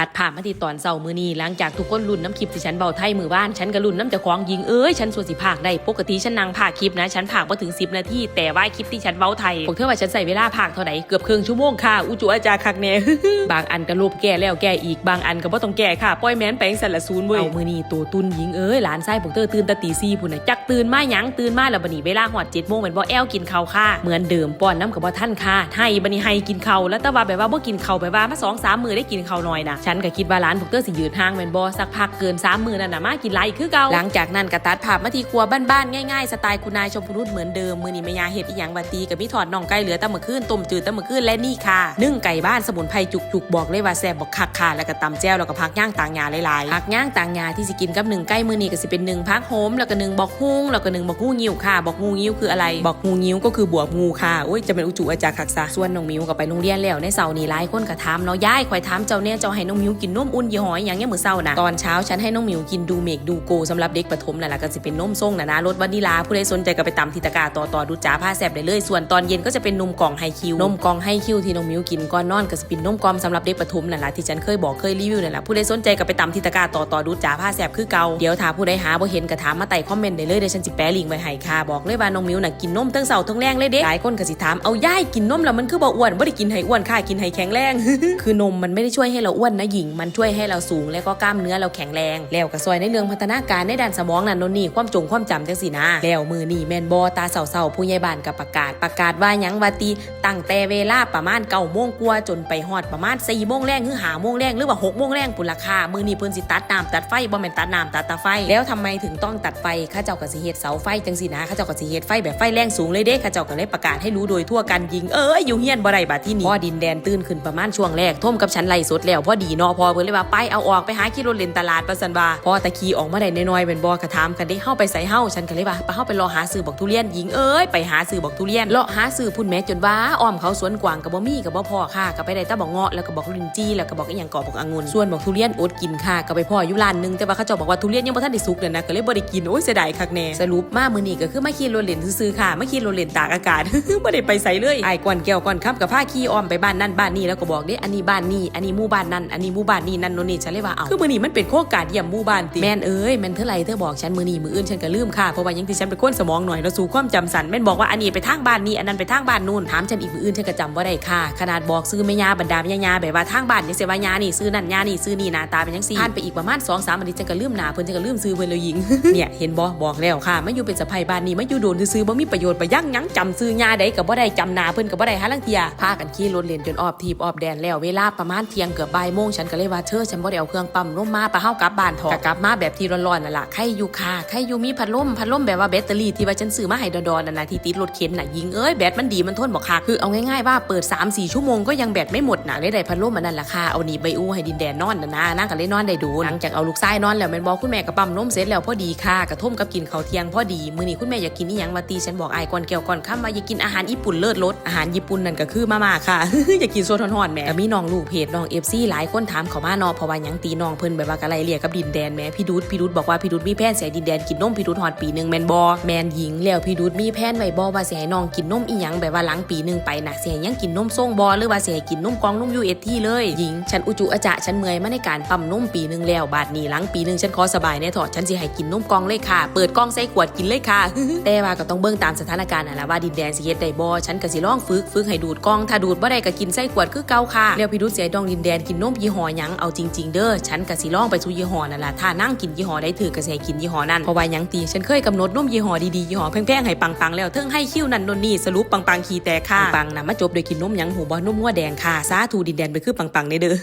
ตัดผ่านมาที่ตอนเสาร์มือนี้หลังจากทุกคนลุ้นน้ำคลิปที่ฉันเบาไทยมือบ้านฉันก็ลุ้นน้ำจะคล้าของยิงเอ้ยฉันส่วนสิภาคได้ปกติฉันนั่งภาคคลิปนะ ฉันภาคมาถึง 10 นาทีแต่ว่าคลิปที่ฉันเบาไทยพวกเธอว่าฉันใส่เวลาภาคเท่าไหร่เกือบครึ่งชั่วโมงค่ะอุจุอาจารคักแน่บางอันก็ลบแก้แล้วแก้อีกบางอันก็บ่ต้องแก้ค่ะปล่อยแมนไปจั่งสันละศูนย์เว้ยเอามือนี้ตัวตุนยิงเอ้ยหลานไส้พวกเธอตื่นแตตีซีพุ่นน่ะจักตื่นมาหยังตื่นมาแล้วบัดนี้เวลาหอด7โมงเป็นบ่แอลกินข้าวค่ะเหมือนเดิมป้อนน้ำกับบ่ท่านค่ะให้บัดนี้ให้กินข้าวแล้วแต่ว่าแบบว่าบ่กินข้าวแบบว่ามา2 3มื้อได้กินข้าวน้อยนะฉันก็คิดว่าร้านพวกเธอร์สิยืดทางแม่นบ่สักพักเกิน3มื้อนั่นน่ะมากินไรคือเก่าหลังจากนั้นก็ตัดภาพมาที่ครัวบ้านๆง่ายๆสไตล์คุณนายชมพูนุชเหมือนเดิมมือนี้แม่ยาเฮ็ดอีหยังบัตีกับมีถอดน่องไก่เหลือต่มื้อคืนต้มจืดต่มื้อคืนและนี่ค่ะนึ่งไก่บ้านสมุนไพรจุกๆบอกเลยว่าแซ่บบักคักค่ะแล้วก็ตำแจ่วแล้วก็ผักย่างต่างหญ้าหลายๆผักย่างต่างหญ้าที่สิกินกับหนึ่งไก่มือนี้ก็สิเป็นหนึ่งผักโหมแล้วก็หนึ่งบอกฮุ้งแล้วก็หนึ่งบอกงูงิ้วค่ะ บอกงูงิ้วคืออะไร บอกงูงิ้วก็คือบวบงูค่ะโอ้ยจะเป็นอุจุอาจารย์คักซะส่วนน้องมิวก็ไปโรงเรียนแล้วในเสาร์นี้หลายคนก็ถามเนาะยายข่อยถามเจ้าเนี่ยเจ้าให้น้องมิวกินนมอุ่นยี่ห้ออหย่างเงี้ยมื้อเช้านะตอนเช้าฉันให้น้องมิวกินดูเมกดูโกสำหรับเด็กประถมนั่นแหละก็สิเป็นนมส่งนะนะรสวานิลาผู้ใดสนใจก็ไปตำทิตะกร้าต่อต่อดูจ้าผ้าแสบได้เลย ส่วนตอนเย็นก็จะเป็นนมกล่องไฮคิวนมกล่องไฮคิวที่น้องมิวกินก่อนนอนก็สิเป็นนมกล่อมสำหรับเด็กประถมนั่นแหละที่ฉันเคยบอกเคยรีวิวนั่นแหละผู้ใดสนใจก็ไปตำทิตะกร้าต่อต่อดูจ้าผ้าแสบคือเก่าเดี๋ยวถ้าผู้ใดหาบ่เห็นก็ถามมาใต้คอมเมนต์ได้เลยเดี๋ยวฉันสิแปะลิงก์ไว้ให้ค่ะบอกเลยว่าน้องมิวน่ะกินนมทั้งเช้าทั้งแรงเลยเด็กหลายคนก็สิถามเอาย่ายกินนมแล้วมันคือบ่อ้วนบ่ได้กินให้อ้วนค่ะกินให้แข็งแรงคือนมมันไม่ได้ช่วยให้เราอ้วนนะหญิงมันช่วยให้เราสูง และก็กล้ามเนื้อเราแข็งแรง แล้วก็ซอยในเรื่องพัฒนาการในด้านสมองนั่นโนนนี่ความจงความจำจังสินะ แล้วมือนี่แมนบอตาเสาเสาๆผู้ใหญ่บ้านกับประกาศประกาศว่ายังว่าตีตั้งแต่เวลาประมาณเก้าโมงกว่าจนไปฮอดประมาณสี่โมงแรงหรือหาโมงแรงหรือว่าหกโมงแรงปุราคามือนี่เพิ่นสิตัดน้ำตัดไฟบ่แม่นตัดน้ำตัดตาไฟ แล้วทำไมถึงต้องตัดไฟข้าเจ้าก็สิเฮ็ดเสาไฟจังสินะข้าเจ้าก็สิเฮ็ดไฟแบบไฟแรงสูงเลยเด้ข้าเจ้าก็เลยประกาศให้รู้โดยทั่วกันยิงเอ้ยอยู่เฮียนบ่ได้บาดที่นี่พอดินแดนตื่นขึ้นประมาณช่วงแรกท่มกับฉันไล่สดแล้วพอดีเนอพอเพิ่นเลยว่าไปเอาออกไปหาขี่รถเล่นตลาดประสันว่าพอตะขี่ออกมาได้น้อยๆเป็นบ่กระถามกันได้เฮาไปใส่เฮาฉันก็เลยว่าไปเฮาไปรอหาซื้อบักทุเรียนยิงเอ้ยไปหาซื้อบักทุเรียนเลาะหาซื้อพุ่นแม่จนว่าอ้อมเขาสวนกวางกับบ่มีกับบ่พอค่ะก็ไปได้ต่บักเงาะแล้วก็บักลินจี้แล้วก็บักอีหยังกอบักองุ่นส่วนบักทุเรียนอดกินค่ะก็ไปพ่ออยู่ร้านนึงแต่ว่าเขาเจ้าบอกว่าทุเรียนยังบ่ทันได้สุกเลยนะก็เลยบ่ได้กินโอ้ยเสียดายคักแน่สรุปมามื้อนี้ก็คือมาขี่รถเล่นซื่อๆค่ะมาขี่รถเล่นตากอากาศบ่ได้ไปใส่เลยไอ้ก่อนแก้วก่อนค่ำกับผ้าขี่อ้อมไปบ้านนั่นบ้านนี้แล้วก็บอกเด้อันนี้บ้านนี้อันนี้หมู่บ้านนั่นอันนี้หมู่บ้านนี้นั่นโน่นนี่ฉันเลยว่าเอาคือมื้อนี้มันเป็นโครงการเยี่ยมหมู่บ้านติแม่นเอ้ยแม่นเท่าไหร่เธอบอกฉันมื้อนี้มื้ออื่นฉันก็ลืมค่ะเพราะว่ายังที่ฉันเป็นคนสมองหน่อยแล้วสู่ความจำสันแม่นบอกว่าอันนี้ไปทางบ้านนี้อันนั้นไปทางบ้านนู่นถามฉันอีกมื้ออื่นฉันก็จำบ่ได้ค่ะ ขนาดบอกซื้อแม่ยาบรรดาแม่ยาแบบว่าทางบ้านนี่เสียว่ายานี่ซื้อนั่นยานี่ซื้อนี่หน้าตาเป็นจังซี่ผ่านไปอีกประมาณ2 3อาทิตย์ฉันก็ลืมหน้าเพิ่นฉันก็ลืมซื้อเพิ่นเลยหญิงเนี่ยเห็นบ่บอกแล้วค่ะมาอยู่เป็นสะใภ้บ้านนี้มาอยู่โดนซื้อๆบ่มีประโยชน์บ่ยังหยังจำซื้อยาใดก็บ่ได้จำหน้าเพิ่นก็บ่ได้หาลังเทียพากันขี่รถเล่นจนออบทีบออบแดนแล้วเวลาประมาณเที่ยงเกือบบ่ายโมงฉันก็เลยว่าเธอฉันบ่ได้เอาเครื่องปั๊มลมมาไปเฮากลับบ้านเถอะก็กลับมาแบบที่ร้อนๆนั่นล่ะใครอยู่ค่ะใครอยู่มีพัดลมพัดลมแบบว่าแบตเตอรี่ที่ว่าฉันซื้อมาให้ดอนๆนั่นน่ะที่ติดรถเข็นน่ะยิงเอ้ยแบตมันดีมันทนบ่ค่ะคือเอาง่ายๆว่าเปิด 3-4 ชั่วโมงก็ยังแบตไม่หมดน่ะเลยได้พัดลมอันนั้นล่ะค่ะเอาหนีไปอู้ให้ดินแดนนอนน่ะนะนางก็เลยนอนได้ดูหลังจากเอาลูกชายนอนแล้วแม่นบอกคุณแม่ก็ปั๊มนมเสร็จแล้วพอดีค่ะกระท่มกับกินข้าวเที่ยงพอดีมื้อนี้คุณแม่อยากกินอีหยังว่าตีฉันบอกไอายก่อนแก้วก่อนค่ำว่าอยากกินอาหารญี่ปุ่นเลิศรสอาหารญี่ปุ่นนั่นก็คือมาม่าค่ะอยากกินโซทอนๆแม่ก็มีน้องลูกเพจน้อง FC หลายคนนถามเขามาเนาะเพราะว่ายังตีน้องเพิ่นแบบว่ากะไรเรียกกับดินแดนแม่พี่ดูดพี่ดูดบอกว่าพี่ดูดมีแผนสิให้ดินแดนกินนมพี่ดูดฮอดปีหนึ่งแมนบ่แมนหญิงแล้วพี่ดูดมีแผนไว้บ่ว่าสิให้น้องกินนมอีหยังแบบว่าหลังปีหนึ่งไปน่ะสิให้ยังกินนมส่งบ่หรือว่าสิให้กินนมกองนม UST เลยหญิงฉันอุจุอาจะฉันเมื่อยมาในการปั๊มนมปีหนึ่งแล้วบาดนี้หลังปีหนึ่งฉันขอสบายแน่ถอดฉันสิให้กินนมกองเลยค่ะ เปิดกล่องใส่ขวดกินเลยค่ะ แต่ว่าก็ต้องเบิ่งตามสถานการณ์นั่นล่ะว่าดินแดนสิเฮ็ดได้บ่ฉันก็สิลองฝึกฝึกให้ดูดกล่องถ้าดูดบ่ได้ก็กินใส่ขวดคือเก่าค่ะแล้วพี่ดูดเสิให้ดองดินแดนกินนมยีห้อหยังเอาจริง ๆ เด้อฉันก็สิลองไปสู่ยี่ห้อนั่นล่ะถ้านั่งกินยี่ห้อใดถือก็สิให้กินยี่ห้อนั้นเพราะว่าหยังตีฉันเคยกำหนดนมยี่ห้อดีๆยี่ห้อแพงๆให้ปังๆแล้วเทิงให้คิ้วนั่นนนนี่สรุปปังๆขี้แตกค่ะปังๆน่ะมาจบด้วยกินนมหยังหูบ่นมหัวแดงค่ะสาธุดินแดนไปคือปังๆในเด้อ